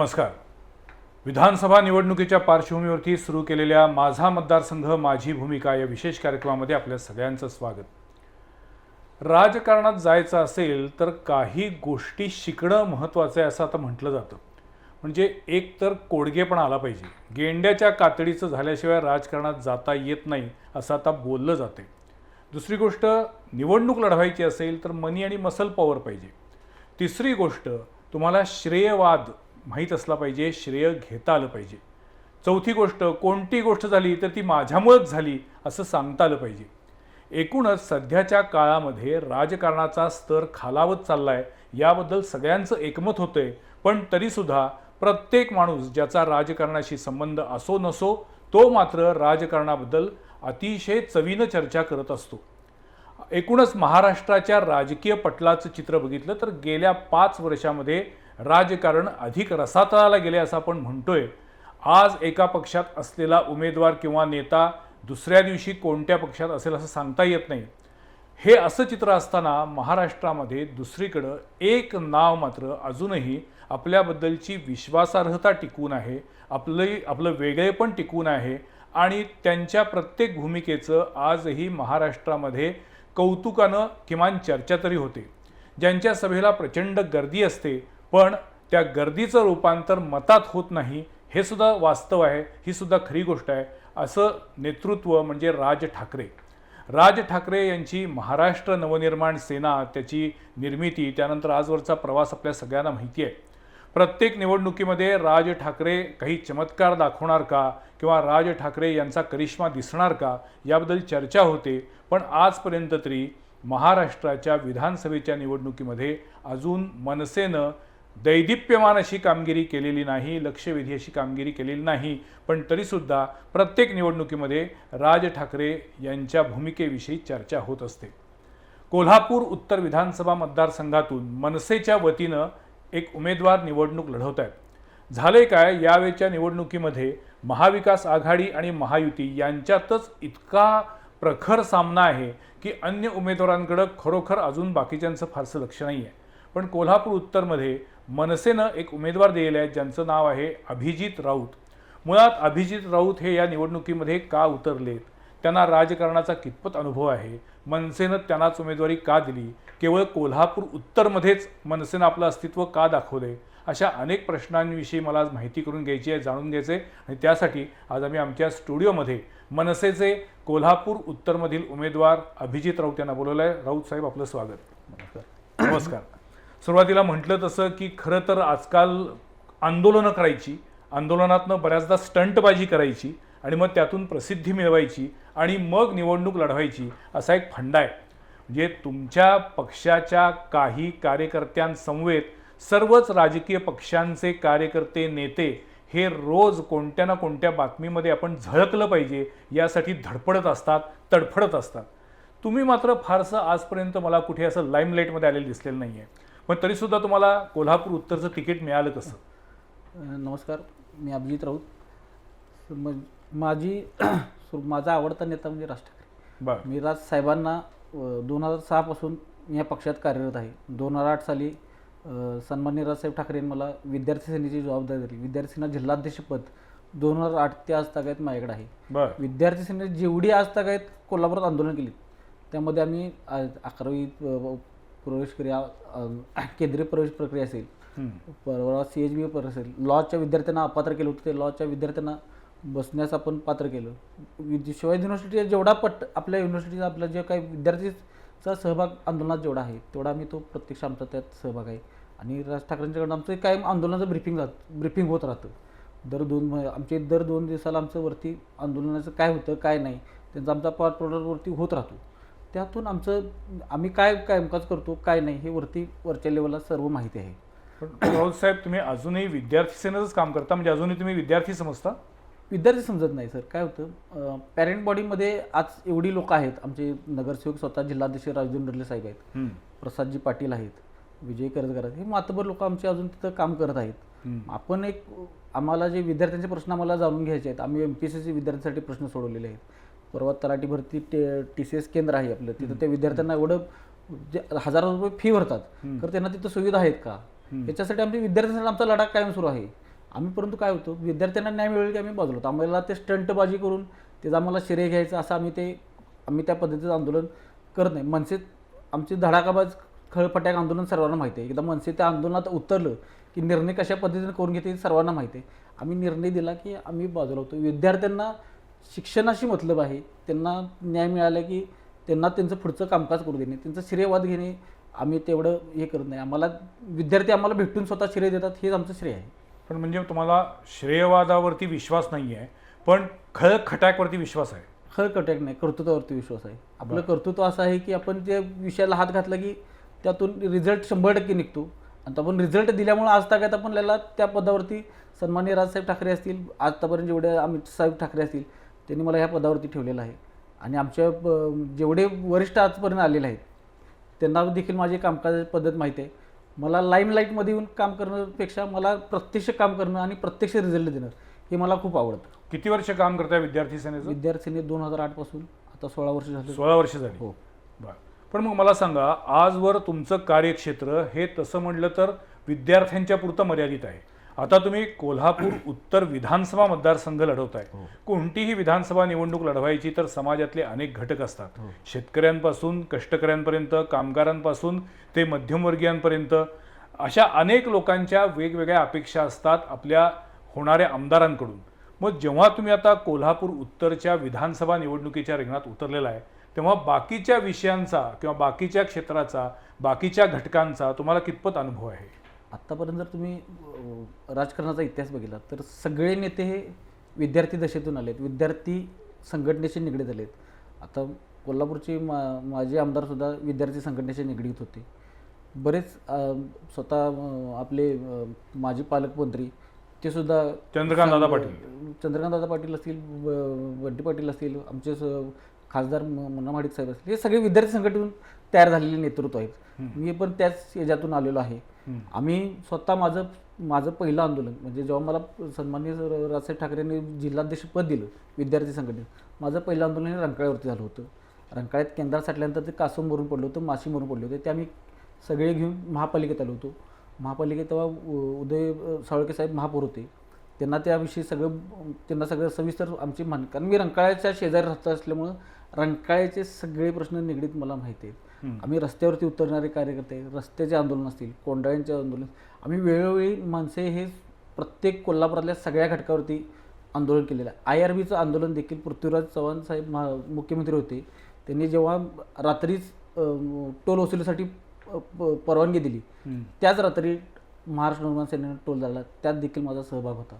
नमस्कार. विधानसभा निवडणुकीच्या पार्श्वभूमीवरती सुरू केलेल्या माझा मतदारसंघ माझी भूमिका या विशेष कार्यक्रमामध्ये आपल्या सगळ्यांचं स्वागत. राजकारणात जायचं असेल तर काही गोष्टी शिकणं महत्त्वाचं आहे असं आता म्हटलं जातं. म्हणजे एक तर कोडगेपणा आला पाहिजे. गेंड्याच्या कातडीचं झाल्याशिवाय राजकारणात जाता येत नाही असं आता बोललं जाते दुसरी गोष्ट निवडणूक लढवायची असेल तर मनी आणि मसल पॉवर पाहिजे. तिसरी गोष्ट तुम्हाला श्रेयवाद माहीत असला पाहिजे श्रेय घेता आलं पाहिजे. चौथी गोष्ट कोणती गोष्ट झाली तर ती माझ्यामुळंच झाली असं सांगता आलं पाहिजे. एकूणच सध्याच्या काळामध्ये राजकारणाचा स्तर खालावत चालला आहे याबद्दल सगळ्यांचं एकमत होतंय पण तरीसुद्धा प्रत्येक माणूस ज्याचा राजकारणाशी संबंध असो नसो तो मात्र राजकारणाबद्दल अतिशय चवीनं चर्चा करत असतो. एकूणच महाराष्ट्राच्या राजकीय पटलाचं चित्र बघितलं तर गेल्या पाच वर्षामध्ये राजकारण अधिक रसातळाला गेले असं आपण म्हणतोय. आज एका पक्षात असलेला उमेदवार किंवा नेता दुसऱ्या दिवशी कोणत्या पक्षात असेल असं सांगता येत नाही. हे असं चित्र असताना महाराष्ट्रामध्ये दुसरीकडं एक नाव मात्र अजूनही आपल्याबद्दलची विश्वासार्हता टिकून आहे. आपलं आपलं वेगळेपण टिकून आहे. आणि त्यांच्या प्रत्येक भूमिकेचं आजही महाराष्ट्रामध्ये कौतुकानं किमान चर्चा तरी होते. ज्यांच्या सभेला प्रचंड गर्दी असते पण त्या गर्दीचं रूपांतर मतात होत नाही हे सुद्धा वास्तव आहे ही सुद्धा खरी गोष्ट आहे. असं नेतृत्व म्हणजे राज ठाकरे. राज ठाकरे यांची महाराष्ट्र नवनिर्माण सेना त्याची निर्मिती त्यानंतर आजवरचा प्रवास आपल्या सगळ्यांना माहिती आहे. प्रत्येक निवडणुकीमध्ये राज ठाकरे काही चमत्कार दाखवणार का किंवा राज ठाकरे यांचा करिश्मा दिसणार का याबद्दल चर्चा होते पण आजपर्यंत तरी महाराष्ट्राच्या विधानसभेच्या निवडणुकीमध्ये अजून मनसेनं दैदिप्यमान अशी कामगिरी केलेली नाही लक्षवेधी अशी कामगिरी केलेली नाही. पण तरीसुद्धा प्रत्येक निवडणुकीमध्ये राज ठाकरे यांच्या भूमिकेविषयी चर्चा होत असते. कोल्हापूर उत्तर विधानसभा मतदारसंघातून मनसेच्या वतीनं एक उमेदवार निवडणूक लढवत आहेत झाले काय? यावेळच्या निवडणुकीमध्ये महाविकास आघाडी आणि महायुती यांच्यातच इतका प्रखर सामना आहे की अन्य उमेदवारांकडं खरोखर अजून बाकीच्यांचं फारसं लक्ष नाही आहे पण कोल्हापूर उत्तरमध्ये मनसेनं एक उमेदवार दिलेले आहे ज्यांचं नाव आहे अभिजित राऊत. मुळात अभिजित राऊत हे या निवडणुकीमध्ये का उतरलेत? त्यांना राजकारणाचा कितपत अनुभव आहे? मनसेनं त्यांनाच उमेदवारी का दिली? केवळ कोल्हापूर उत्तरमध्येच मनसेनं आपलं अस्तित्व का दाखवले अशा अनेक प्रश्नांविषयी मला आज माहिती करून घ्यायची आहे जाणून घ्यायचे आणि त्यासाठी आज आम्ही आमच्या स्टुडिओमध्ये मनसेचे कोल्हापूर उत्तरमधील उमेदवार अभिजित राऊत यांना बोलवलं आहे राऊत साहेब आपलं स्वागत. नमस्कार. सुरुवातीला म्हटलं तसं की खरं तर आजकाल आंदोलनं करायची आंदोलनातनं बऱ्याचदा स्टंटबाजी करायची आणि मग त्यातून प्रसिद्धी मिळवायची आणि मग निवडणूक लढवायची असा एक फंडा आहे. म्हणजे तुमच्या पक्षाच्या काही कार्यकर्त्यांसमवेत सर्वच राजकीय पक्षांचे कार्यकर्ते नेते हे रोज कोणत्या ना कोणत्या बातमीमध्ये आपण झळकलं पाहिजे यासाठी धडपडत असतात तडफडत असतात. तुम्ही मात्र फारसं आजपर्यंत मला कुठे असं लाईमलाईटमध्ये आलेलं दिसलेलं नाही आहे पण तरीसुद्धा तुम्हाला कोल्हापूर उत्तरचं तिकीट मिळालं कसं? नमस्कार मी अभिजित राऊत. माझी माझा आवडता नेता म्हणजे राज ठाकरे. बरं. मी राज साहेबांना दोन हजार सहापासून या पक्षात कार्यरत आहे. दोन हजार आठ साली सन्माननीय राजसाहेब ठाकरे यांनी मला विद्यार्थी सेनेची जबाबदारी दिली. विद्यार्थी सेना जिल्हाध्यक्षपद दोन हजार आठ ते आज तागायत माझ्याकडे आहे. विद्यार्थी सेनेत जेवढी आज तागायत कोल्हापुरात आंदोलन केली. त्यामध्ये आम्ही अकरावी प्रवेश क्रिया केंद्रीय प्रवेश प्रक्रिया असेल. परवा सी एच बी पर असेल लॉच्या विद्यार्थ्यांना अपात्र केलं होतं ते लॉच्या विद्यार्थ्यांना बसण्यास आपण पात्र केलं. शिवाजी युनिव्हर्सिटी जेवढा पट आपल्या युनिव्हर्सिटीचा आपला जे काही विद्यार्थीचा सहभाग आंदोलनात जेवढा आहे तेवढा आम्ही तो प्रत्यक्ष आमचा त्यात सहभाग आहे. आणि राज ठाकरेंच्याकडनं आमचं कायम आंदोलनाचं ब्रिफिंग जात ब्रिफिंग होत राहतं. दर दोन आमचे दर दोन दिवसाला आमचं वरती आंदोलनाचं काय होतं काय नाही त्यांचा आमचा पार्ट प्रोडक्टवरती होत राहतो. त्यातून आमचं आम्ही काय कामकाज करतो काय नाही हे वरती वरच्या लेवलला सर्व माहिती आहे. पण राऊत साहेब तुम्ही अजूनही विद्यार्थी सेनेचंच काम करता? म्हणजे अजूनही तुम्ही विद्यार्थी समजता? विद्यार्थी समजत नाही सर. काय होतं पॅरेंट बॉडीमध्ये आज एवढी लोक आहेत आमचे नगरसेवक स्वतः जिल्हाध्यक्ष राजदून डरले साहेब आहेत. हं. प्रसादजी पाटील आहेत विजय आहेत. हे मातबर लोक आमचे अजून तिथं काम करत आहेत. आपण एक आम्हाला जे विद्यार्थ्यांचे प्रश्न आम्हाला जाणून घ्यायचे आहेत आम्ही एम पी एस सी विद्यार्थ्यांसाठी प्रश्न सोडवलेले आहेत. परवा तलाठी भरती टी सी एस केंद्र आहे आपलं. तिथं त्या विद्यार्थ्यांना एवढं जे हजारो रुपये फी भरतात. तर त्यांना तिथं सुविधा आहेत का? याच्यासाठी आमच्या विद्यार्थ्यांसाठी आमचा लढा कायम सुरू आहे. आम्ही परंतु काय होतो विद्यार्थ्यांना न्याय मिळेल की आम्ही बाजूला होतो. आम्हाला ते स्टंटबाजी करून त्याचं आम्हाला श्रेय घ्यायचं असं आम्ही ते आम्ही त्या पद्धतीचं आंदोलन करत नाही. मनसे आमचे धडाकाबाज खळपट्याक आंदोलन सर्वांना माहिती आहे. एकदा मनसे त्या आंदोलनात उतरलं की निर्णय कशा पद्धतीने करून घेते सर्वांना माहिती आहे. आम्ही निर्णय दिला की आम्ही बाजूला होतो. विद्यार्थ्यांना शिक्षणाशी मतलब आहे. त्यांना न्याय मिळाला की त्यांना त्यांचं पुढचं कामकाज करू देणे. त्यांचं श्रेयवाद घेणे आम्ही तेवढं हे करत नाही. आम्हाला विद्यार्थी आम्हाला भेटून स्वतः श्रेय देतात हेच आमचं श्रेय आहे. पण म्हणजे तुम्हाला श्रेयवादावरती विश्वास नाही आहे पण खळ खटाकवरती विश्वास आहे. खरं कटॅक नाही कर्तृत्वावरती विश्वास आहे. आपलं कर्तृत्व असं आहे की आपण त्या विषयाला हात घातला की त्यातून रिझल्ट शंभर टक्के निघतो. आणि आपण रिझल्ट दिल्यामुळे आज तागात आपल्याला त्या पदावरती सन्माननीय राजसाहेब ठाकरे असतील आतापर्यंत जेवढे अमित साहेब ठाकरे असतील त्यांनी मला ह्या पदावरती ठेवलेलं आहे. आणि आमच्या जेवढे वरिष्ठ आजपर्यंत आलेले आहेत त्यांना देखील माझी कामकाजाची पद्धत माहिती आहे. मला लाईमलाईटमध्ये येऊन काम करण्यापेक्षा मला प्रत्यक्ष काम करणं आणि प्रत्यक्ष रिझल्ट देणं हे मला खूप आवडतं. किती वर्ष काम करताय विद्यार्थी सेनेचं? विद्यार्थ्यांनी दोन हजार आठपासून आता सोळा वर्ष झाले. सोळा वर्ष झाली. हो. बरं. पण मग मला सांगा आजवर तुमचं कार्यक्षेत्र हे तसं म्हटलं तर विद्यार्थ्यांच्या पुरतं मर्यादित आहे. आता तुम्ही कोल्हापूर उत्तर विधानसभा मतदारसंघ लढवताय. कोणतीही विधानसभा निवडणूक लढवायची तर समाजातले अनेक घटक असतात. शेतकऱ्यांपासून कष्टकऱ्यांपर्यंत कामगारांपासून ते मध्यमवर्गीयांपर्यंत अशा अनेक लोकांच्या वेगवेगळ्या अपेक्षा असतात आपल्या होणाऱ्या आमदारांकडून. मग जेव्हा तुम्ही आता कोल्हापूर उत्तरच्या विधानसभा निवडणुकीच्या रिंगणात उतरलेला आहे तेव्हा बाकीच्या विषयांचा किंवा बाकीच्या क्षेत्राचा बाकीच्या घटकांचा तुम्हाला कितपत अनुभव आहे? आत्तापर्यंत जर तुम्ही राजकारणाचा इतिहास बघितला तर सगळे नेते हे विद्यार्थी दशेतून आलेत. विद्यार्थी संघटनेशी निगडीत आलेत. आता कोल्हापूरचे मा माजी आमदारसुद्धा विद्यार्थी संघटनेशी निगडीत होते. बरेच स्वतः आपले माजी पालकमंत्री ते सुद्धा चंद्रकांत दादा पाटील. चंद्रकांत दादा पाटील असतील बंटी पाटील असतील आमचे स- खासदार मुन्ना माडिक साहेब असतील हे सगळे विद्यार्थी संघटनेतून तयार झालेले नेतृत्व आहेत. मी पण त्याच याच्यातून आलेलो आहे. आम्ही स्वतः माझं माझं पहिलं आंदोलन म्हणजे जेव्हा मला सन्माननीय सर राजसाहेब ठाकरेंनी जिल्हाध्यक्ष पद दिलं विद्यार्थी संघटनेत माझं पहिलं आंदोलन हे रंकाळ्यावरती झालं होतं. रंकाळ्यात केंद्रात साठल्यानंतर ते कासम मरून पडलं होतं माशी मरून पडले होते. ते आम्ही सगळे घेऊन महापालिकेत आलो होतो. महापालिकेत तेव्हा उ- उदय साळके साहेब महापौर होते. त्यांना त्याविषयी सगळं त्यांना सगळं सविस्तर आमची मान कारण मी रंकाळ्याच्या शेजारी राहत असल्यामुळं रंकाळ्याचे सगळे प्रश्न निगडीत मला माहिती आहेत. आम्ही रस्त्यावरती उतरणारे कार्यकर्ते रस्त्याचे आंदोलन असतील कोंडाळ्यांचे आंदोलन आम्ही वेळोवेळी माणसे हे प्रत्येक कोल्हापुरातल्या सगळ्या घटकावरती आंदोलन केलेलं आहे. आय आर बीचं आंदोलन देखील पृथ्वीराज चव्हाण साहेब महा मुख्यमंत्री होते. त्यांनी जेव्हा रात्रीच टोल वसुलीसाठी परवानगी दिली त्याच रात्री महाराष्ट्र निर्माण सेनेनं टोल झाला. त्यात देखील माझा सहभाग होता.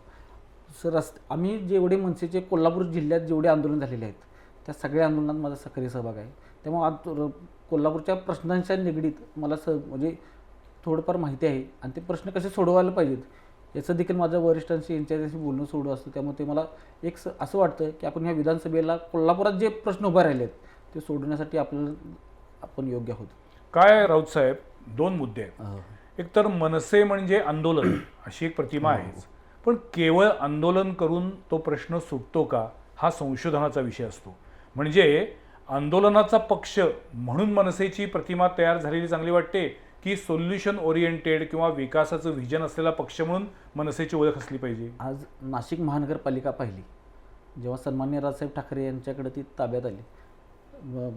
सर रस्त आम्ही जेवढे मनसेचे कोल्हापूर जिल्ह्यात जेवढे आंदोलन झालेले आहेत त्या सगळ्या आंदोलनात माझा सक्रिय सहभाग आहे. त्यामुळे कोल्हापूरच्या प्रश्नांच्या निगडीत मला स म्हणजे थोडंफार माहिती आहे आणि ते प्रश्न कसे सोडवायला पाहिजेत याचं देखील माझ्या वरिष्ठांशी यांच्याशी बोलणं सोडू असतं. त्यामुळे ते मला एक स- असं वाटतं की आपण ह्या विधानसभेला कोल्हापुरात जे प्रश्न उभे राहिले आहेत ते सोडवण्यासाठी आपल्याला आपण योग्य आहोत. काय राऊत साहेब? दोन मुद्दे आहेत. एक तर मनसे म्हणजे आंदोलन अशी एक प्रतिमा आहेच. पण केवळ आंदोलन करून तो प्रश्न सुटतो का हा संशोधनाचा विषय असतो. म्हणजे आंदोलनाचा पक्ष म्हणून मनसेची प्रतिमा तयार झालेली चांगली वाटते की सोल्युशन ओरिएंटेड किंवा विकासाचं विजन असलेला पक्ष म्हणून मनसेची ओळख असली पाहिजे. आज नाशिक महानगरपालिका पाहिली. जेव्हा सन्मान्य राजसाहेब ठाकरे यांच्याकडे ती ताब्यात आली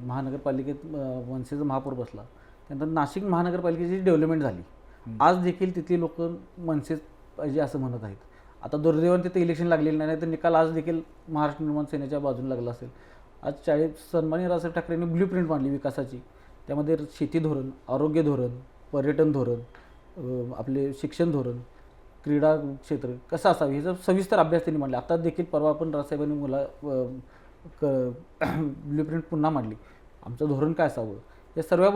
महानगरपालिकेत मनसेचा महापौर बसला त्यानंतर नाशिक महानगरपालिकेची डेव्हलपमेंट झाली. आज देखील तिथली लोक मनसेच पाहिजे असं म्हणत आहेत. आता दुर्दैवाने तिथे इलेक्शन लागलेलं नाही तर निकाल आज देखील महाराष्ट्र निर्माण सेनेच्या बाजूने लागला असेल. आज चाळीस सन्मान्य राजसाहेब ठाकरेंनी ब्ल्यू प्रिंट मांडली विकासाची. त्यामध्ये शेती धोरण आरोग्य धोरण पर्यटन धोरण आपले शिक्षण धोरण क्रीडा क्षेत्र कसं असावं ह्याचा सविस्तर अभ्यास त्यांनी मांडला. आता देखील परवा आपण राजसाहेबांनी मुला ब्ल्यू प्रिंट पुन्हा मांडली. आमचं धोरण काय असावं? या सर्व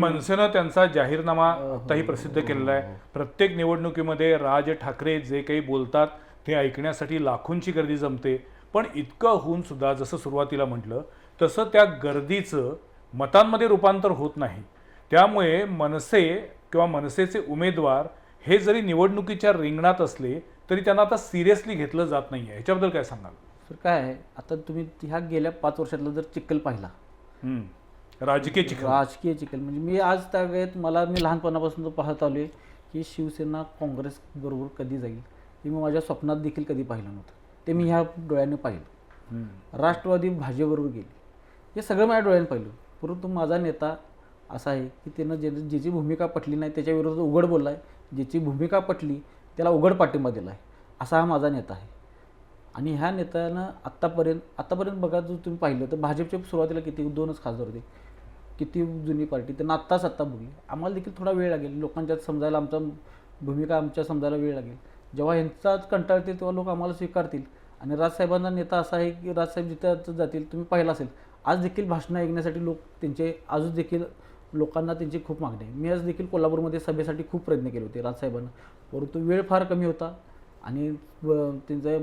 मनसेनं त्यांचा जाहीरनामा आताही प्रसिद्ध केलेला आहे. प्रत्येक निवडणुकीमध्ये राज ठाकरे जे काही बोलतात ते ऐकण्यासाठी लाखोंची गर्दी जमते. पण इतकं होऊन सुद्धा जसं सुरुवातीला म्हटलं तसं त्या गर्दीचं मतांमध्ये रूपांतर होत नाही. त्यामुळे मनसे किंवा मनसेचे उमेदवार हे जरी निवडणुकीच्या रिंगणात असले तरी त्यांना आता सिरियसली घेतलं जात नाही आहे ह्याच्याबद्दल काय सांगाल? सर काय आहे? आता तुम्ही ह्या गेल्या पाच वर्षातला जर चिखल पाहिला. राजकीय चिखल. राजकीय चिखल. म्हणजे मी आज त्यावेळेत मला मी लहानपणापासून पाहत आलोय की शिवसेना काँग्रेस बरोबर कधी जाईल हे मी माझ्या स्वप्नात देखील कधी पाहिलं नव्हतं. ते मी ह्या डोळ्याने पाहिलं. राष्ट्रवादी भाजपबरोबर गेली. हे सगळं माझ्या डोळ्याने पाहिलं. परंतु माझा नेता असा आहे की त्यानं जे ज्याची भूमिका पटली नाही त्याच्या विरोधात उघड बोलला आहे ज्याची भूमिका पटली त्याला उघड पाठिंबा दिला आहे असा हा माझा नेता आहे. आणि ह्या नेत्यानं आत्तापर्यंत आत्तापर्यंत बघा जर तुम्ही पाहिलं तर भाजपच्या सुरुवातीला किती दोनच खासदार होते. किती जुनी पार्टी त्यांना आत्ताच आत्ता बघली आम्हाला देखील थोडा वेळ लागेल. लोकांच्यात समजायला आमचा भूमिका आमच्या समजायला वेळ लागेल. जेव्हा यांचाच कंटाळतील तेव्हा लोक आम्हाला स्वीकारतील. आणि राजसाहेबांचा नेता असा आहे की राजसाहेब जिथं जातील तुम्ही पाहिला असेल. आज देखील भाषणं ऐकण्यासाठी लोक त्यांचे आजच देखील लोकांना त्यांची खूप मागणी आहे. मी आज देखील कोल्हापूरमध्ये सभेसाठी खूप प्रयत्न केले होते राजसाहेबांना. परंतु वेळ फार कमी होता आणि त्यांचा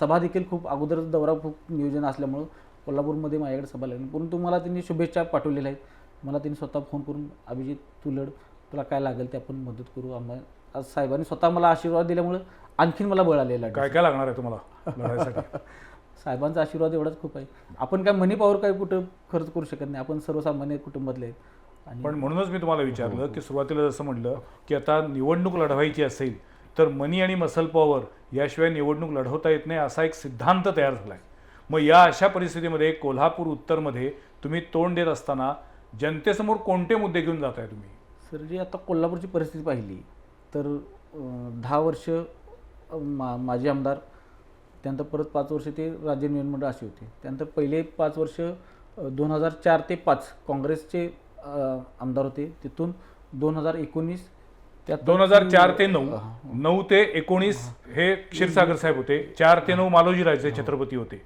सभा देखील खूप अगोदर दौरा खूप नियोजन असल्यामुळं कोल्हापूरमध्ये माझ्याकडे सभा लागली. परंतु मला त्यांनी शुभेच्छा पाठवलेल्या आहेत. मला त्यांनी स्वतः फोन करून अभिजित तुलड तुला काय लागेल ते आपण मदत करू आम्हाला आज साहेबांनी स्वतः मला आशीर्वाद दिल्यामुळं आणखीन मला बळ आलेलं आहे काय काय लागणार आहे तुम्हाला लढायसाठी साहेबांचा आशीर्वाद एवढाच खूप आहे. आपण काय मनी पॉवर काय कुठं खर्च करू शकत नाही. आपण सर्वसामान्य कुटुंबातले आहेत. आणि पण म्हणूनच मी तुम्हाला विचारलं की सुरुवातीला जसं म्हटलं की आता निवडणूक लढवायची असेल तर मनी आणि मसल पॉवर याशिवाय निवडणूक लढवता येत नाही असा एक सिद्धांत तयार झाला आहे मग या अशा परिस्थितीमध्ये कोल्हापूर उत्तरमध्ये तुम्ही तोंड देत असताना जनतेसमोर कोणते मुद्दे घेऊन जात आहे तुम्ही? सर जी आता कोल्हापूरची परिस्थिती पाहिली तर दहा वर्ष मा माजी आमदार त्यानंतर परत पाच वर्ष ते राज्य निवडमंडळ अशी होते. त्यानंतर पहिले पाच वर्ष दोन हजार चार ते पाच काँग्रेसचे आमदार होते. तिथून दोन हजार एकोणीस त्यात दोन हजार चार ते नऊ नऊ ते एकोणीस हे. क्षीरसागर साहेब होते. चार ते नऊ मालोजीराजे छत्रपती होते.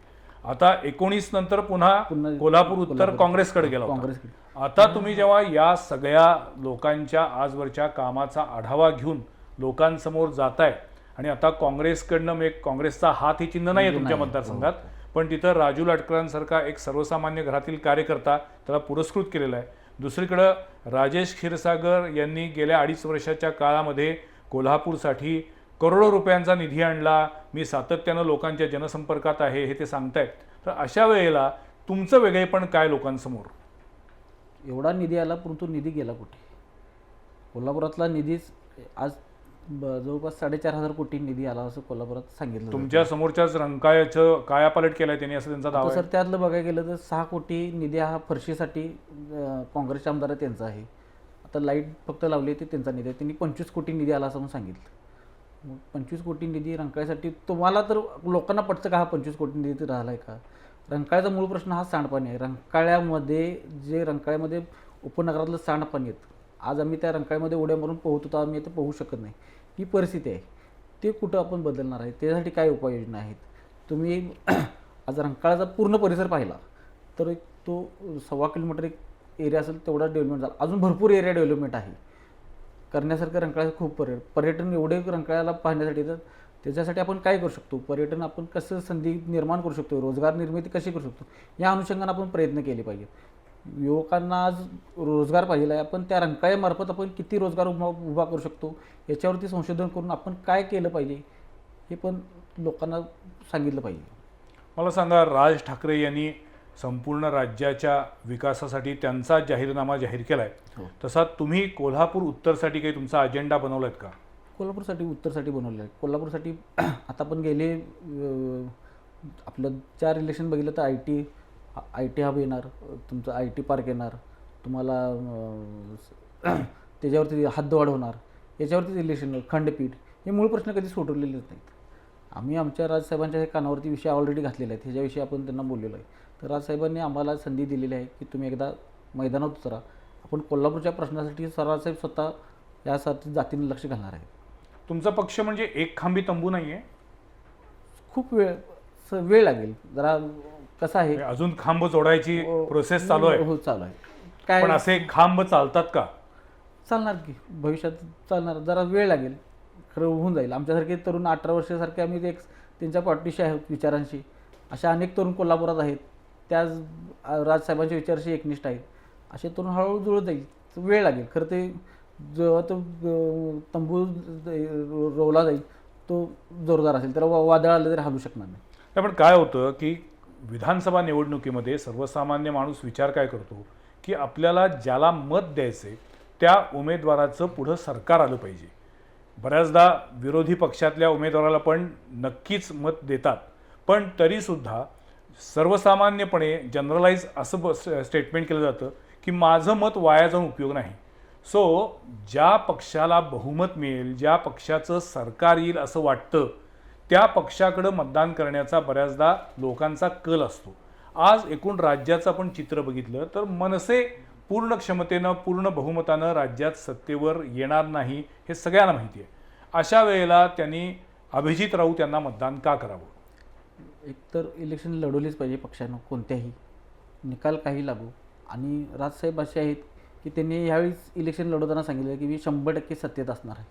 आता एकोणीस नंतर पुन्हा कोल्हापूर उत्तर काँग्रेसकडे गेला. काँग्रेसकडे. आता तुम्ही जेव्हा या सगळ्या लोकांच्या आजवरच्या कामाचा आढावा घेऊन लोकांसमोर जाताय आणि आता काँग्रेसकडनं मग एक काँग्रेसचा हात हे चिन्ह नाही आहे तुमच्या मतदारसंघात पण तिथं राजू लाटकरांसारखा एक सर्वसामान्य घरातील कार्यकर्ता त्याला पुरस्कृत केलेला आहे. दुसरीकडं राजेश क्षीरसागर यांनी गेल्या अडीच वर्षाच्या काळामध्ये कोल्हापूरसाठी करोडो रुपयांचा निधी आणला मी सातत्यानं लोकांच्या जनसंपर्कात आहे हे ते सांगतायत. तर अशा वेळेला तुमचं वेगळेपण काय लोकांसमोर? एवढा निधी आला परंतु निधी गेला कुठे? कोल्हापुरातला निधीच आज ब- जवळपास साडेचार हजार कोटी निधी आला असं कोल्हापुरात सांगितलं. तुमच्या समोरच्याच रंकायाचं कायापालट केलाय त्यांनी असं त्यांचा दावा आहे. सर त्यातलं बघायला गेलं तर सहा कोटी निधी हा फरशीसाठी अं, काँग्रेसचे आमदार आहे त्यांचा आहे. आता लाइट फक्त लावली ते त्यांचा निधी आहे. त्यांनी पंचवीस कोटी निधी आला असं म्हणून सांगितलं. मग पंचवीस कोटी निधी रंकाळ्यासाठी तुम्हाला तर लोकांना पटतं का हा पंचवीस कोटी निधी तर राहिला आहे का? रंकाळ्याचा मूळ प्रश्न हा सांडपाणी आहे. रंकाळ्यामध्ये जे रंकाळ्यामध्ये उपनगरातलं सांडपाणी आहेत आज आम्ही त्या रंकाळ्यामध्ये उड्या मारून पोहत होतो आम्ही आता पोहू शकत नाही. ही परिस्थिती आहे. ते कुठं आपण बदलणार आहे? त्यासाठी काय उपाययोजना आहेत? तुम्ही आज रंकाळाचा पूर्ण परिसर पाहिला तर एक तो सव्वा किलोमीटर एक एरिया असेल तेवढा डेव्हलपमेंट झाला. अजून भरपूर एरिया डेव्हलपमेंट आहे. करण्यासारखं रंकाळ्याचं खूप पर्यटन पर्यटन एवढे रंकाळ्याला पाहण्यासाठी तर त्याच्यासाठी आपण काय करू शकतो? पर्यटन आपण कसं संधी निर्माण करू शकतो? रोजगार निर्मिती कशी करू शकतो? या अनुषंगाने आपण प्रयत्न केले पाहिजे. युवकांना आज रोजगार पाहिजे आहे. आपण त्या रंकाळ्यामार्फत आपण किती रोजगार उभा उभा करू शकतो? याच्यावरती संशोधन करून आपण काय केलं पाहिजे? हे पण लोकांना सांगितलं पाहिजे. मला सांगा राज ठाकरे यांनी संपूर्ण राज्याच्या विकासासाठी त्यांचा जाहीरनामा जाहीर केलाय. हो. तसा तुम्ही कोल्हापूर उत्तरसाठी काही तुमचा अजेंडा बनवलायत का? कोल्हापूरसाठी उत्तरसाठी बनवलेलं आहे कोल्हापूरसाठी आता पण गेले आपलं चार इलेक्शन बघितलं तर I T I T hub येणार तुमचं आय टी पार्क येणार तुम्हाला त्याच्यावरती हद्दवाढ होणार. याच्यावरतीच इलेक्शन खंडपीठ हे मूळ प्रश्न कधी सोडवलेलेच नाहीत. आम्ही आमच्या राजसाहेबांच्या हे कानावरती विषय ऑलरेडी घातलेले आहेत. ह्याच्याविषयी आपण त्यांना बोललेलो आहे. तर राजसाहेबांनी आम्हाला संधी दिलेली आहे की तुम्ही एकदा मैदानात उतरा. आपण कोल्हापूरच्या प्रश्नासाठी सरासाहेब स्वतः यासाठी जातीने लक्ष घालणार आहे तुमचा पक्ष म्हणजे एक खांबी तंबू नाहीये? खूप वेळ स- वेळ लागेल. जरा कसं आहे? म्हणजे अजून खांब जोडायची प्रोसेस चालू आहे. हो चालू आहे. काय पण असे खांब चालतात का? चालणार की. भविष्यात चालणार. जरा वेळ लागेल. खरं होऊन जाईल. आमच्यासारखे तरुण अठरा वर्षासारखे आम्ही एक त्यांच्या पाठीशी आहोत विचारांशी. अशा अनेक तरुण कोल्हापुरात आहेत. त्याच राजसाहेबांच्या विचाराशी एकनिष्ठ आहेत. असे तरुण हळूहळू जुळत जाईल. वेळ लागेल. खरं ते जेव्हा तो तंबू रोवला जाईल तो जोरदार असेल. त्याला वा- वादळ आलं तरी हलू शकणार नाही. पण काय होतं की विधानसभा निवडणुकीमध्ये सर्वसामान्य माणूस विचार काय करतो? की आपल्याला ज्याला मत द्यायचे त्या उमेदवाराचं पुढं सरकार आलं पाहिजे. बऱ्याचदा विरोधी पक्षातल्या उमेदवाराला पण नक्कीच मत देतात. पण तरीसुद्धा सर्वसामान्यपणे जनरलाइज असं ब- स्टेटमेंट केलं जातं की माझं मत वाया जाऊन उपयोग नाही. सो ज्या पक्षाला बहुमत मिळेल ज्या पक्षाचं सरकार येईल असं वाटतं त्या पक्षाकडं मतदान करण्याचा बऱ्याचदा लोकांचा कल असतो. आज एकूण राज्याचं आपण चित्र बघितलं तर मनसे पूर्ण क्षमतेनं पूर्ण बहुमतानं राज्यात सत्तेवर येणार नाही हे सगळ्यांना माहिती आहे. अशा वेळेला त्यांनी अभिजित राऊत यांना मतदान का करावं? एकतर इलेक्शन लढवलीच पाहिजे पक्षानं कोणत्याही. निकाल काही लागू. आणि राजसाहेब असे आहेत की त्यांनी यावेळीच इलेक्शन लढवताना सांगितलं की मी शंभर टक्के सत्तेत असणार आहे.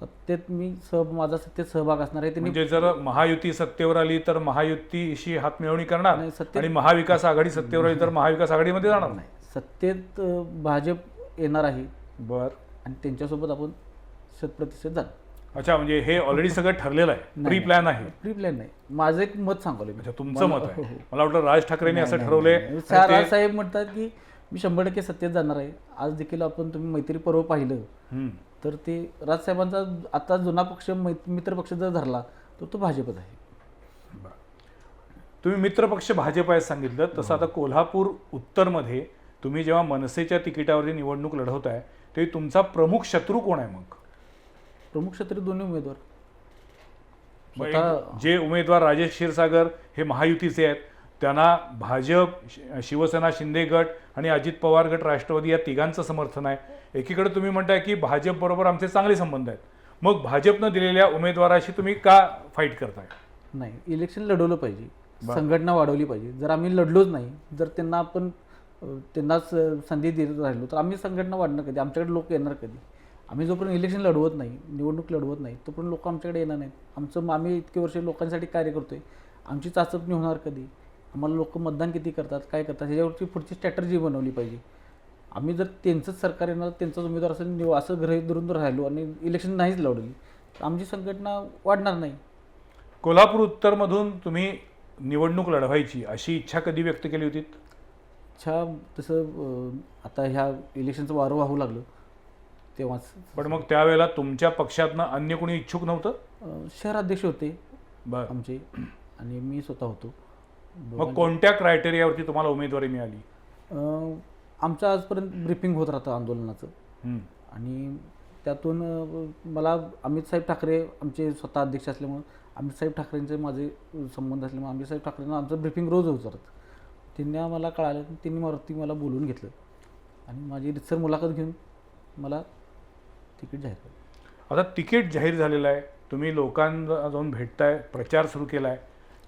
सत्तेत मी सह माझा सत्तेत सहभाग असणार आहे. त्यांनी म्हणजे जर महायुती सत्तेवर आली तर महायुतीशी हातमिळवणी करणार नाही, सत्तेत- आणि महाविकास आघाडी सत्तेवर आली तर महाविकास आघाडीमध्ये जाणार नाही. सत्तेत भाजप येणार आहे. बर. आणि त्यांच्यासोबत आपण शतप्रतिशत जाणार. अच्छा म्हणजे हे ऑलरेडी सगळं ठरलेलं आहे. प्री. प्लॅन आहे. प्री प्लॅन नाही. माझं एक मत सांगवलं अच्छा तुमचं मत आहे. मला वाटलं राज ठाकरेंनी असं ठरवलंय. राजसाहेब म्हणतात की मी शंभर टक्के सत्तेत जाणार आहे. आज देखील आपण तुम्ही मैत्री पर्व पाहिलं. तर ते राजसाहेबांचा आता जुना पक्ष मित्र पक्ष जर धरला तर तो भाजपच आहे. तुम्ही मित्रपक्ष भाजप आहे सांगितलं. तसं आता कोल्हापूर उत्तरमध्ये तुम्ही जेव्हा मनसेच्या तिकिटावरती निवडणूक लढवताय ते तुमचा प्रमुख शत्रू कोण आहे मग? प्रमुख क्षेत्री दोन्ही उमेदवार. स्वतः जे उमेदवार राजेश क्षीरसागर हे महायुतीचे आहेत त्यांना भाजप शि- शिवसेना शिंदे गट आणि अजित पवार गट राष्ट्रवादी या तिघांचं समर्थन आहे. एकीकडे तुम्ही म्हणताय की भाजप बरोबर आमचे चांगले संबंध आहेत. मग भाजपनं दिलेल्या उमेदवाराशी तुम्ही का फाईट करताय? नाही इलेक्शन लढवलं पाहिजे. संघटना वाढवली पाहिजे. जर आम्ही लढलोच नाही जर त्यांना आपण अं, त्यांनाच अं, संधी देत राहिलो तर आम्ही संघटना वाढणार कधी? आमच्याकडे लोक येणार कधी? आम्ही जोपर्यंत इलेक्शन लढवत नाही निवडणूक लढवत नाही तोपर्यंत लोक आमच्याकडे येणार नाहीत. आमचं आम्ही इतके वर्ष लोकांसाठी कार्य करतोय. आमची चाचपणी होणार कधी? आम्हाला लोक मतदान किती करतात काय करतात? ह्याच्यावरची पुढची स्ट्रॅटर्जी बनवली पाहिजे. आम्ही जर त्यांचंच सरकार येणार त्यांचाच उमेदवार असेल निव- असं गृहीत धरून राहिलो आणि इलेक्शन नाहीच लढवली तर आमची संघटना वाढणार नाही. कोल्हापूर उत्तरमधून तुम्ही निवडणूक लढवायची अशी इच्छा कधी व्यक्त केली होती? इच्छा तसं आता ह्या इलेक्शनचं वारं वाहू लागलं. तेव्हाच पण मग त्यावेळेला तुमच्या पक्षातनं अन्य कोणी इच्छुक नव्हतं? शहराध्यक्ष होते बर. आमचे आणि मी स्वतः होतो. मग कोणत्या क्रायटेरियावरती तुम्हाला उमेदवारी मिळाली? आमचं आजपर्यंत ब्रिफिंग होत राहतं आंदोलनाचं. आणि त्यातून मला अमित साहेब ठाकरे आमचे स्वतः अध्यक्ष असल्यामुळं अमित साहेब ठाकरेंचे माझे संबंध असल्यामुळे अमित साहेब ठाकरेंना आमचं ब्रिफिंग रोज होत राहतं. त्यांनी आम्हाला कळालं त्यांनी वरती मला बोलवून घेतलं. आणि माझी रितसर मुलाखत घेऊन मला तिकीट जाहीर आता तिकीट जाहीर झालेलं आहे. तुम्ही लोकांना जाऊन भेटताय प्रचार सुरू केला आहे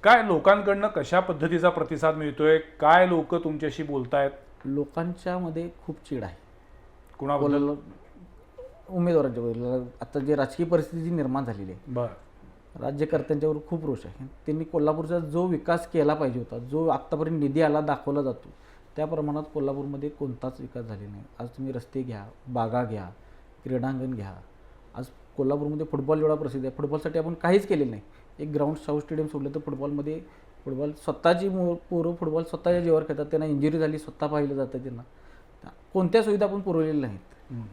काय लोकांकडनं कशा पद्धतीचा प्रतिसाद मिळतोय? काय लोक तुमच्याशी बोलतायत? लोकांच्या मध्ये खूप चीड आहे. कुणाबद्दल? बोलायला उमेदवारांच्या बद्दल आता जे राजकीय परिस्थिती जी निर्माण झालेली आहे. बर. राज्यकर्त्यांच्यावर खूप रोष आहे. त्यांनी कोल्हापूरचा जो विकास केला पाहिजे होता जो आत्तापर्यंत निधी आला दाखवला जातो त्या प्रमाणात कोल्हापूरमध्ये कोणताच विकास झालेला नाही. आज तुम्ही रस्ते घ्या बागा घ्या क्रीडांगण घ्या. आज कोल्हापूरमध्ये फुटबॉल एवढा प्रसिद्ध आहे. फुटबॉलसाठी आपण काहीच केलेलं नाही. एक ग्राउंड साऊथ स्टेडियम सोडलं तर फुटबॉलमध्ये फुटबॉल स्वतःची मु पोरं फुटबॉल स्वतःच्या जीवावर खेळतात. त्यांना इंजुरी झाली स्वतः पाहिलं जातं त्यांना. त्या- कोणत्या सुविधा आपण पुरवलेल्या नाहीत.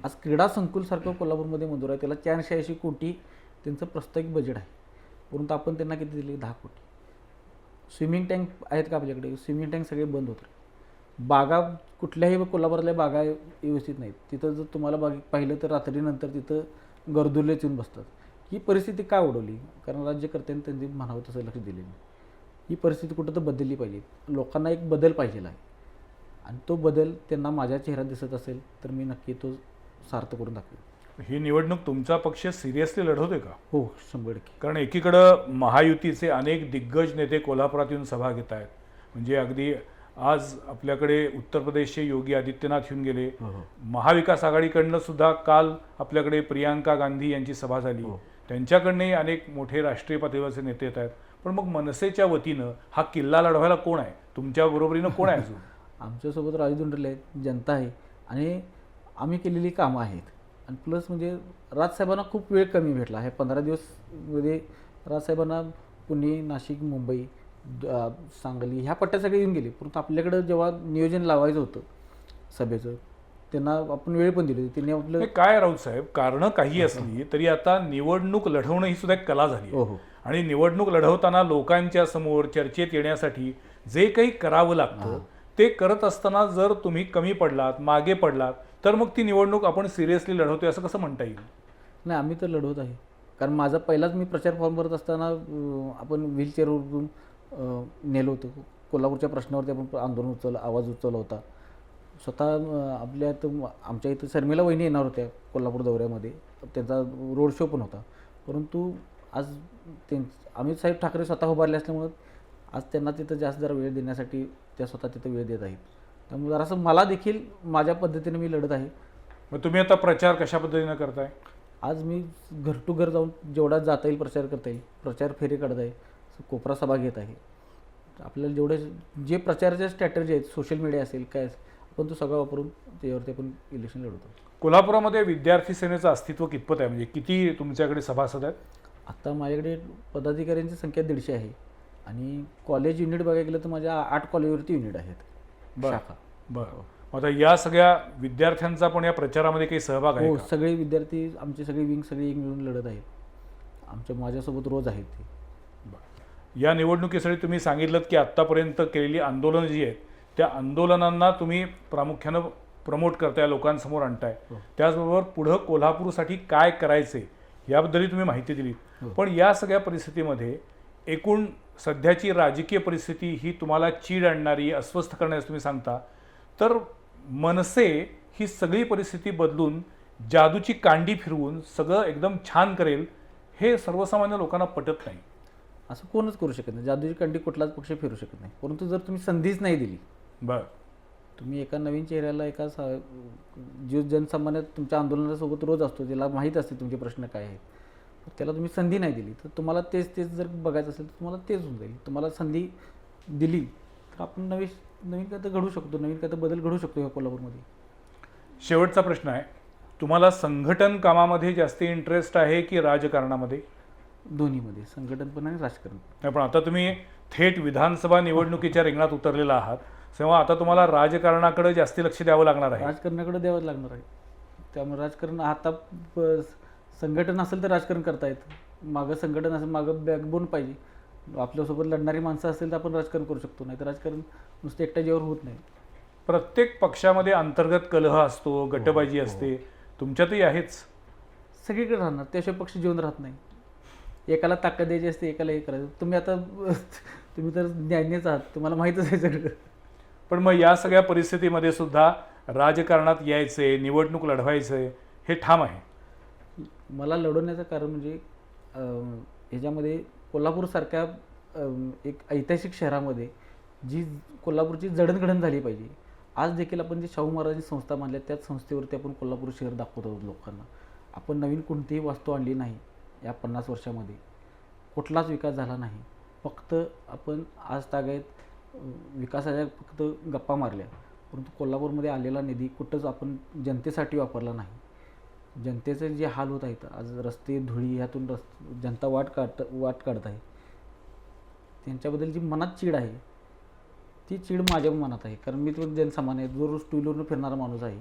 आज क्रीडा संकुलसारखं कोल्हापूरमध्ये मंजूर आहे. त्याला चारशे ऐंशी कोटी त्यांचं प्रस्तावित बजेट आहे. परंतु आपण त्यांना किती दिले? दहा कोटी. स्विमिंग टँक आहेत का आपल्याकडे? स्विमिंग टँक सगळे बंद होते बागा कुठल्याही कोल्हापुरातल्या बागा व्यवस्थित नाहीत. तिथं जर तुम्हाला बाग पाहिलं तर रात्रीनंतर तिथं गर्दुल्लेच येऊन बसतात. ही परिस्थिती का ओढवली कारण राज्यकर्त्यांनी त्यांनी म्हणावं तसं लक्ष दिले नाही. ही परिस्थिती कुठं तर बदलली पाहिजे. लोकांना एक बदल पाहिजे आहे. आणि तो बदल त्यांना माझ्या चेहऱ्यात दिसत असेल तर मी नक्की तो सार्थ करून दाखवेन. ही निवडणूक तुमचा पक्ष सिरियसली लढवतोय का? हो शंभर टक्के. कारण एकीकडं महायुतीचे अनेक दिग्गज नेते कोल्हापुरात येऊन सभा घेत आहेत म्हणजे अगदी आज आपल्याकडे उत्तर प्रदेशचे योगी आदित्यनाथ येऊन गेले. महाविकास आघाडीकडनं सुद्धा काल आपल्याकडे प्रियांका गांधी यांची सभा झाली. हो. त्यांच्याकडनंही अनेक मोठे राष्ट्रीय पातळीवरचे नेते येत आहेत. पण मग मनसेच्या वतीनं हा किल्ला लढवायला कोण आहे? तुमच्या बरोबरीनं कोण आहे अजून? आमच्यासोबत राजू दुंडले आहेत जनता आहे. आणि आम्ही केलेली कामं आहेत. आणि प्लस म्हणजे राजसाहेबांना खूप वेळ कमी भेटला. आहे पंधरा दिवसमध्ये राजसाहेबांना पुणे नाशिक मुंबई सांगली ह्या पट्ट्या सगळे येऊन गेले. परंतु आपल्याकडं जेव्हा नियोजन लावायचं होतं सभेचं त्यांना आपण वेळ पण दिली त्यांनी आपलं काय राऊत साहेब कारणं काही असली तरी आता निवडणूक लढवणं ही सुद्धा एक कला झाली. हो आणि निवडणूक लढवताना लोकांच्या समोर चर्चेत येण्यासाठी जे काही करावं लागतं ते करत असताना जर तुम्ही कमी पडलात मागे पडलात तर मग ती निवडणूक आपण सिरियसली लढवतोय असं कसं म्हणता येईल? नाही आम्ही तर लढवत आहे. कारण माझा पहिलाच मी प्रचार फॉर्म भरत असताना आपण व्हीलचेअरवरून नेलो होतो. कोल्हापूरच्या प्रश्नावरती आपण आंदोलन उचललं आवाज उचलला होता. स्वतः आपल्या इथं आमच्या इथं शर्मिला वहिनी येणार होत्या कोल्हापूर दौऱ्यामध्ये. त्यांचा रोड शो पण होता. परंतु आज त्यां अमित साहेब ठाकरे स्वतः उभारले असल्यामुळं आज त्यांना तिथं जास्त जरा वेळ देण्यासाठी त्या स्वतः तिथं वेळ देत आहेत. त्यामुळे जरासं मला देखील माझ्या पद्धतीने मी लढत आहे. मग तुम्ही आता प्रचार कशा पद्धतीनं करताय? आज मी घर टू घर जाऊन जेवढा जाता येईल प्रचार करता येईल. प्रचार फेरी काढत आहे. कोपरा सभा घेत आहे. आपल्याला जेवढे जे प्रचाराच्या स्ट्रॅटर्जी आहेत सोशल मीडिया असेल काय आपण तो सगळं वापरून त्याच्यावरती आपण इलेक्शन लढवतो. कोल्हापुरामध्ये विद्यार्थी सेनेचं अस्तित्व कितपत आहे? म्हणजे किती तुमच्याकडे सभासद आहेत? आता माझ्याकडे पदाधिकाऱ्यांची संख्या दीडशे आहे. आणि कॉलेज युनिट बघायला गेलं तर माझ्या आठ कॉलेजवरती युनिट आहेत. बरं. शाखा. बरं. मग आता या सगळ्या विद्यार्थ्यांचा पण या प्रचारामध्ये काही सहभाग आहे हो का? सगळे विद्यार्थी आमचे सगळे विंग सगळे एक मिळून लढत आहेत. आमच्या माझ्यासोबत रोज आहेत ते. या निवडणुकीसाठी तुम्ही सांगितलं की आत्तापर्यंत केलेली आंदोलनं जी आहेत त्या आंदोलनांना तुम्ही प्रामुख्यानं प्रमोट करताय लोकांसमोर आणताय हो. त्याचबरोबर पुढं कोल्हापूरसाठी काय करायचे याबद्दलही तुम्ही माहिती दिली हो. पण या सगळ्या परिस्थितीमध्ये एकूण सध्याची राजकीय परिस्थिती ही तुम्हाला चीड आणणारी अस्वस्थ करण्यास तुम्ही सांगता तर मनसे ही सगळी परिस्थिती बदलून जादूची कांडी फिरवून सगळं एकदम छान करेल हे सर्वसामान्य लोकांना पटत नाही असं कोणच करू शकत नाही. जादूची कंडी कुठलाच पक्ष फिरू शकत नाही. परंतु जर तुम्ही संधीच नाही दिली बरं. तुम्ही एका नवीन चेहऱ्याला एका सा जो जनसामान्य तुमच्या आंदोलनासोबत रोज असतो ज्याला माहीत असते तुमचे प्रश्न काय आहेत त्याला तुम्ही संधी नाही दिली. तर तुम्हाला तेच तेच जर बघायचं असेल तर तुम्हाला तेच होऊन जाईल. तुम्हाला संधी दिली तर आपण नवीन नवीन काय तर घडू शकतो नवीन काय तर बदल घडू शकतो या कोल्हापूरमध्ये. शेवटचा प्रश्न आहे. तुम्हाला संघटन कामामध्ये जास्त इंटरेस्ट आहे की राजकारणामध्ये? दोन्हीमध्ये संघटन पण आणि राजकारण नाही पण आता तुम्ही थेट विधानसभा निवडणुकीच्या रिंगणात उतरलेला आहात तेव्हा आता तुम्हाला राजकारणाकडे जास्ती लक्ष द्यावं लागणार आहे. राजकारणाकडे द्यावं लागणार आहे. त्यामुळे राजकारण आता संघटन असेल तर राजकारण करता येतं. मागं संघटन असेल मागं बॅकबोन पाहिजे. आपल्यासोबत लढणारी माणसं असेल तर आपण राजकारण करू शकतो नाही तर राजकारण नुसतं एकट्या जीवावर होत नाही. प्रत्येक पक्षामध्ये अंतर्गत कलह असतो गटबाजी असते. तुमच्यातही आहेच. सगळीकडे राहणार त्याशिवाय पक्ष जिवंत राहत नाही. एकाला ताकद द्यायची असते एकाला हे करायचं. तुम्ही आता तुम्ही तर ज्ञानीच आहात तुम्हाला माहीतच आहे सगळं. पण मग या सगळ्या परिस्थितीमध्ये सुद्धा राजकारणात यायचे निवडणूक लढवायचे हे ठाम आहे. मला लढवण्याचं कारण म्हणजे ह्याच्यामध्ये कोल्हापूरसारख्या एक ऐतिहासिक शहरामध्ये जी कोल्हापूरची जडणघडण झाली पाहिजे. आज देखील आपण जे शाहू महाराजांची संस्था मानल्या त्याच संस्थेवरती आपण कोल्हापूर शहर दाखवत आहोत लोकांना. आपण नवीन कोणतीही वस्तू आणली नाही. या पन्नास वर्षामध्ये कुठलाच विकास झाला नाही. फक्त आपण आज तागायत विकासाच्या फक्त गप्पा मारल्या. परंतु कोल्हापूरमध्ये आलेला निधी कुठंच आपण जनतेसाठी वापरला नाही. जनतेचे जे हाल होत आहेत आज रस्ते धुळी ह्यातून रस् जनता वाट काढत वाट काढत आहे. त्यांच्याबद्दल जी मनात चीड आहे ती चीड माझ्या मनात आहे. कारण मी तो जनसामान्य आहे. जो रोज टू व्हीलरनं फिरणारा माणूस आहे.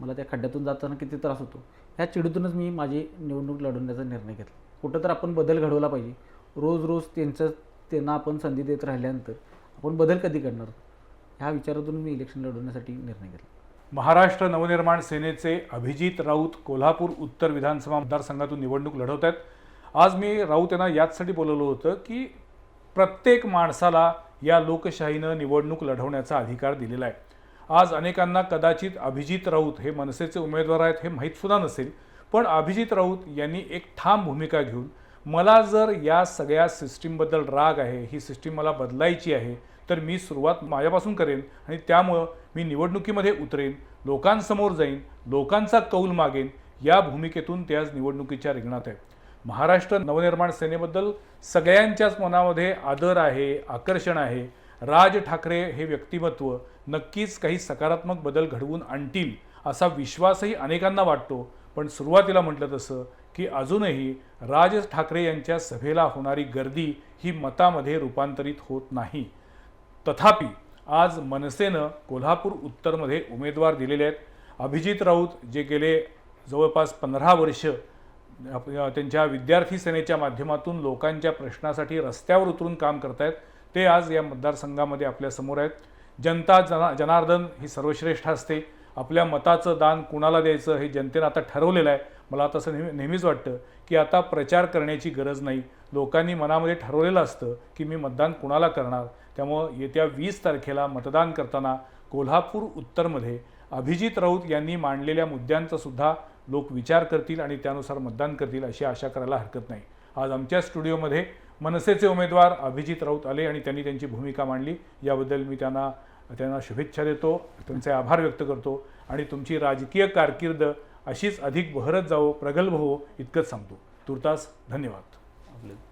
मला त्या खड्ड्यातून जाताना किती त्रास होतो ह्या चिडीतूनच मी माझी निवडणूक लढवण्याचा निर्णय घेतला. कुठं तर आपण बदल घडवला पाहिजे. रोज रोज त्यांचं त्यांना आपण संधी देत राहिल्यानंतर आपण बदल कधी करणार? ह्या विचारातून मी इलेक्शन लढवण्यासाठी निर्णय घेतला. महाराष्ट्र नवनिर्माण सेनेचे अभिजित राऊत कोल्हापूर उत्तर विधानसभा मतदारसंघातून निवडणूक लढवत आहेत. आज मी राऊत यांना याचसाठी बोलवलं होतं की प्रत्येक माणसाला या लोकशाहीनं निवडणूक लढवण्याचा अधिकार दिलेला आहे. आज अनेकांना कदाचित अभिजित राऊत हे मनसेचे उमेदवार आहेत हे माहीतसुद्धा नसेल पण अभिजित राऊत यांनी एक ठाम भूमिका घेऊन मला जर या सगळ्या सिस्टीमबद्दल राग आहे ही सिस्टीम मला बदलायची आहे तर मी सुरुवात माझ्यापासून करेन आणि त्यामुळं मी निवडणुकीमध्ये उतरेन लोकांसमोर जाईन लोकांचा कौल मागेन या भूमिकेतून ते आज निवडणुकीच्या रिंगणात आहे महाराष्ट्र नवनिर्माण सेनेबद्दल सगळ्यांच्याच मनामध्ये आदर आहे आकर्षण आहे राज ठाकरे हे व्यक्तिमत्व नक्कीच काही सकारात्मक बदल घडवून आणतील असा विश्वासही अनेकांना वाटतो. पण सुरुवातीला म्हटलं तसं की अजूनही राज ठाकरे यांच्या सभेला होणारी गर्दी ही मतामध्ये रूपांतरित होत नाही. तथापि आज मनसेनं कोल्हापूर उत्तरमध्ये उमेदवार दिलेले आहेत. अभिजित राऊत जे गेले जवळपास पंधरा वर्ष त्यांच्या विद्यार्थी सेनेच्या माध्यमातून लोकांच्या प्रश्नासाठी रस्त्यावर उतरून काम करतायत. ते आज या मतदारसंघामध्ये आपल्यासमोर आहेत. जनता जना जनार्दन ही सर्वश्रेष्ठ असते. आपल्या मताचं दान कुणाला द्यायचं हे जनतेनं आता ठरवलेलं आहे. मला तसं नेहमी नेहमीच वाटतं की आता प्रचार करण्याची गरज नाही. लोकांनी मनामध्ये ठरवलेलं असतं की मी मतदान कुणाला करणार? त्यामुळं येत्या वीस तारखेला मतदान करताना कोल्हापूर उत्तरमध्ये अभिजित राऊत यांनी मांडलेल्या मुद्द्यांचा सुद्धा लोक विचार करतील आणि त्यानुसार मतदान करतील अशी आशा करायला हरकत नाही. आज आमच्या स्टुडिओमध्ये मनसेचे उमेदवार अभिजित राऊत आले आणि त्यांनी त्यांची भूमिका मांडली. याबद्दल मी त्यांना त्यांना शुभेच्छा देतो त्यांचे आभार व्यक्त करतो आणि तुमची राजकीय कारकीर्द अशीच अधिक बहरत जावो प्रगल्भ हो इतकंच सांगतो. तुर्तास धन्यवाद. आपले